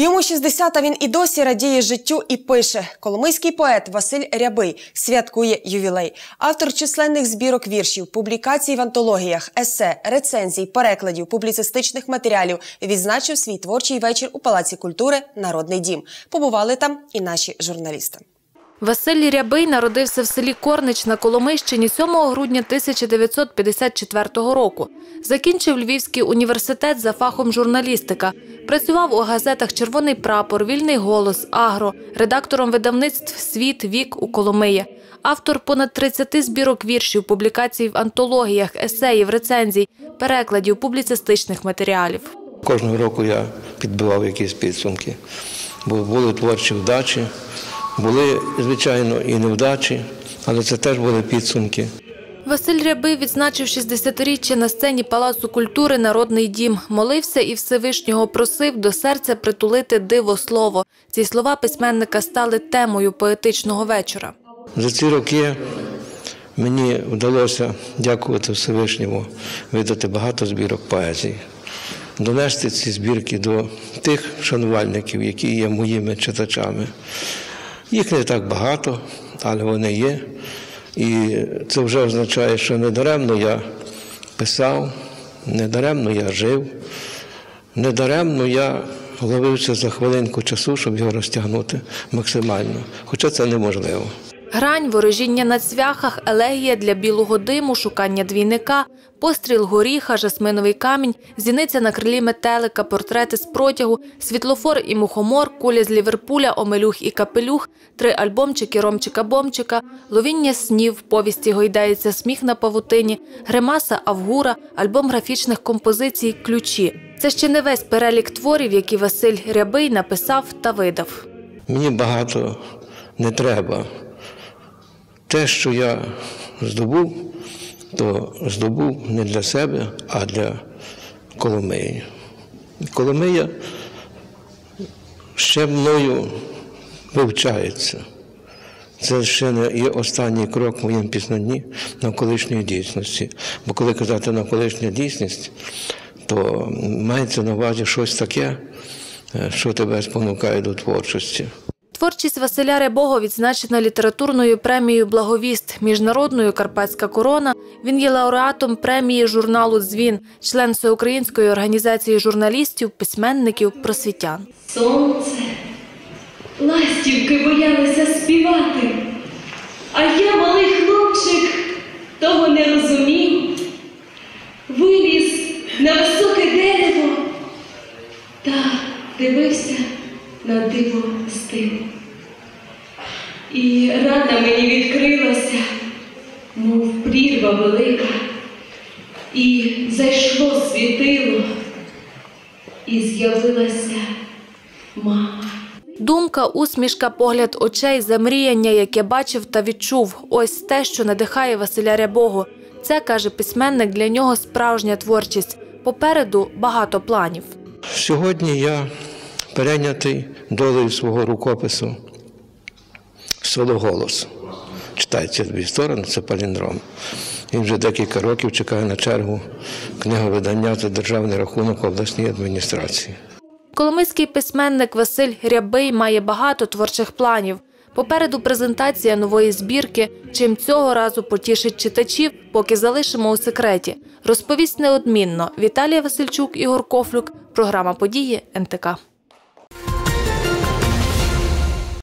Йому 60, а він і досі радіє життю і пише. Коломийський поет Василь Рябий святкує ювілей. Автор численних збірок віршів, публікацій в антологіях, есе, рецензій, перекладів, публіцистичних матеріалів відзначив свій творчий вечір у Палаці культури Народний дім. Побували там і наші журналісти. Василь Рябий народився в селі Корнич на Коломийщині 7 грудня 1954 року. Закінчив Львівський університет за фахом журналістика. Працював у газетах Червоний прапор, Вільний голос, Агро, редактором видавництв Світ, Вік у Коломиї. Автор понад 30 збірок віршів, публікацій в антологіях, есеїв, рецензій, перекладів, публіцистичних матеріалів. Кожного року я підбивав якісь підсумки, бо були творчі вдачі, були, звичайно, і невдачі, але це теж були підсумки. Василь Рябий відзначив 60-річчя на сцені Палацу культури Народний дім. Молився і Всевишнього просив до серця притулити диво слово. Ці слова письменника стали темою поетичного вечора. За ці роки мені вдалося, дякувати Всевишньому, видати багато збірок поезії, донести ці збірки до тих шанувальників, які є моїми читачами. Їх не так багато, але вони є. І це вже означає, що недаремно я писав, недаремно я жив, недаремно я ловився за хвилинку часу, щоб його розтягнути максимально, хоча це неможливо. Грань, ворожіння на цвяхах, елегія для білого диму, шукання двійника, постріл горіха, жасминовий камінь, зіниця на крилі метелика, портрети з протягу, світлофор і мухомор, куля з Ліверпуля, омелюх і капелюх, три альбомчики Ромчика-Бомчика, ловіння снів, повісті гойдається сміх на павутині, гримаса Авгура, альбом графічних композицій Ключі. Це ще не весь перелік творів, які Василь Рябий написав та видав. Мені багато не треба. Те, що я здобув, то здобув не для себе, а для Коломиї. Коломия ще мною вивчається. Це ще не є останній крок в моєму пізнанні навколишньої дійсності. Бо коли казати навколишня дійсність, то мається на увазі щось таке, е, що тебе спонукає до творчості. Творчість Василя Рябого відзначена літературною премією Благовіст, міжнародною Карпатська корона. Він є лауреатом премії журналу Дзвін, член Всеукраїнської організації журналістів, письменників, просвітян. Сонце, ластівки боялися співати, а я, малий хлопчик, того не розумів. На диво стилу. І рана мені відкрилася, мов прірва велика, і зайшло світило, і з'явилася мама. Думка, усмішка, погляд очей, замріяння, яке бачив та відчув. Ось те, що надихає Василя Рябого. Це, каже письменник, для нього справжня творчість. Попереду багато планів. Сьогодні я перейнятий долею свого рукопису «Село голос. Читається дві сторони, це паліндром. Він вже декілька років чекає на чергу книговидання за державний рахунок обласній адміністрації. Коломийський письменник Василь Рябий має багато творчих планів. Попереду презентація нової збірки, чим цього разу потішить читачів, поки залишимо у секреті. Розповість неодмінно Віталія Васильчук, Ігор Кофлюк, програма події НТК.